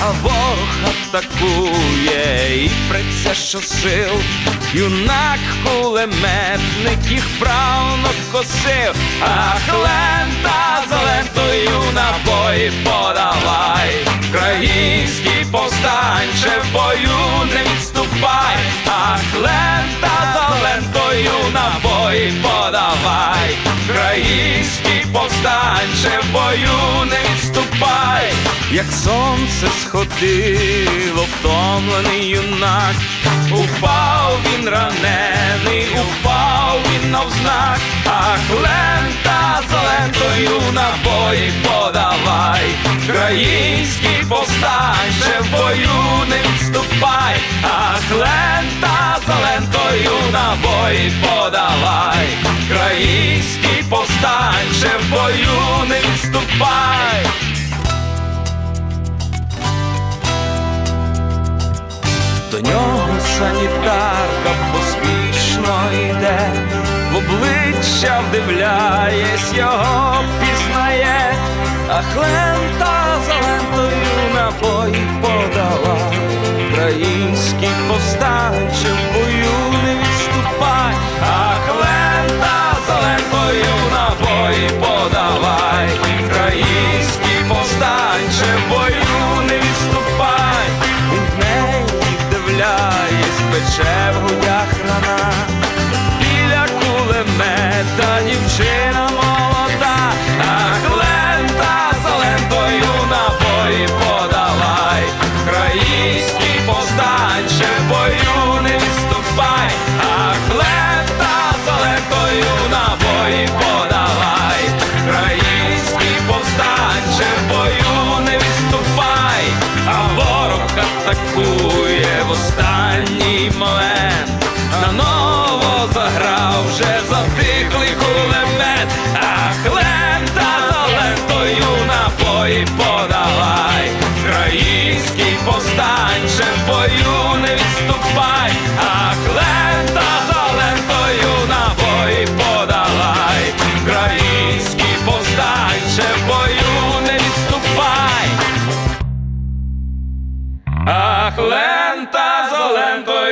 а ворог атакує і преться щосил, юнак кулеметник їх правно косив, ах, лента за лентою набої подавай, Український повстанче в бою не відступай, ах, лента за лентою набої подавай, Український повстанче в бою не відступай, як сонце сходило, втомлений юнак, упав він ранений, упав він навзнак, ах, лента за лентою набої подавай, Український повстанче в бою не відступай, ах, лента за лентою набої подавай, Український повстанче в бою не відступай. Обличчя вдивляєсь, його пізнає, а хлента за лентою набої подала, Український повстанче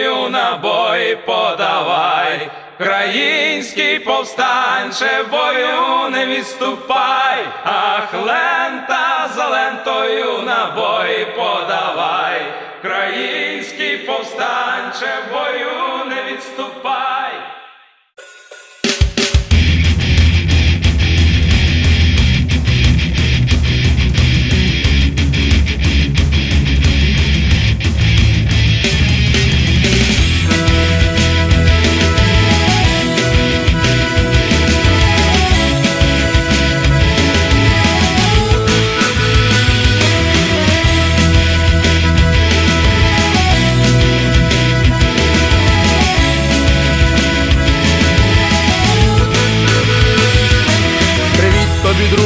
лентою набої подавай, Український повстанче бою не відступай, ах, лента за лентою набої подавай, Український повстанче в бою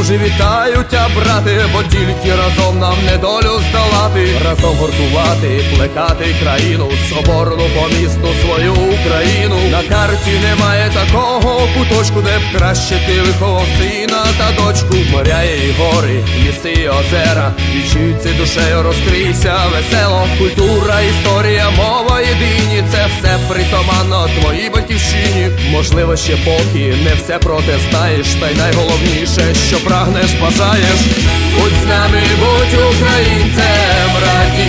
друже, вітаю тя, брате, бо тільки разом нам недолю здолати, разом гуртувати, плекати країну, соборну помісну свою Україну. На карті немає такого куточку, де б краще ти виховав сина та дочку. Моря і гори, ліси і озера, вічуйся душею, розкрийся весело. Культура, історія, мова єдині, це все притаманно твоїй батьківщині. Можливо, ще поки не все про те знаєш, та й найголовніше, що прагнеш, бажаєш. Будь з нами, будь українцем, радій,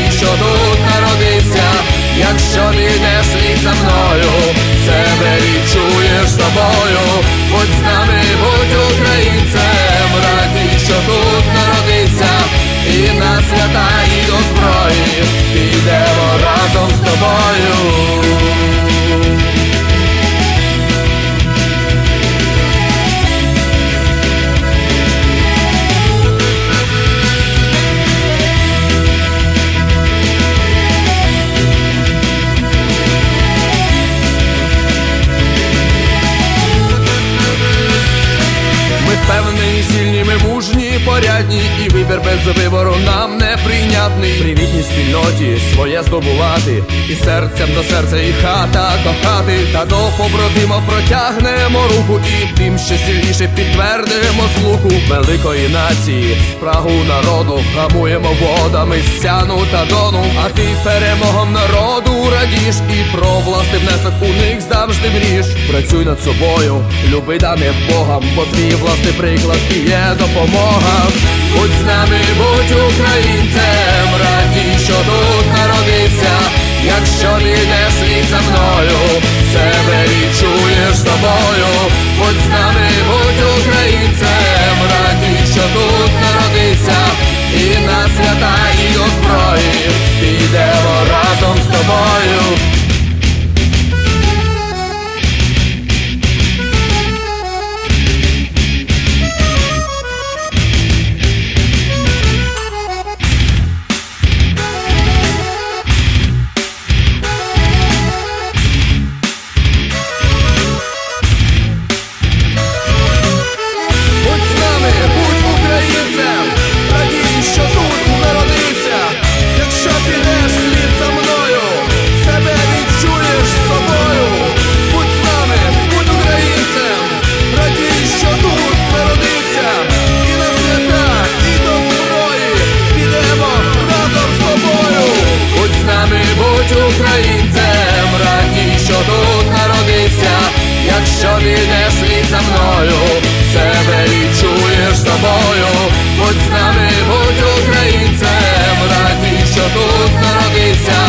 неприйнятний. Привітній спільноті своє здобувати, і серцем до серця, і хата до хати, та до побратима протягнемо руку, і тим ще сильніше підтвердимо слуху великої нації, спрагу народу, гамуємо водами сяну та дону, а ти перемогом народу радіш, і про власний внесок у них завжди мрієш. Працюй над собою, люби дане Богом, бо твій власний приклад і є допомога. Будь з нами, будь українцем, радій, що тут народився. Якщо піде слід за мною, себе відчуєш собою. Будь з нами, будь українцем, радій, що тут народився, і на свята і до зброї підемо разом з тобою. Українцем, радій, що тут народився. Якщо підеш слід за мною, себе відчуєш собою. Будь з нами, будь українцем, радій, що тут народився,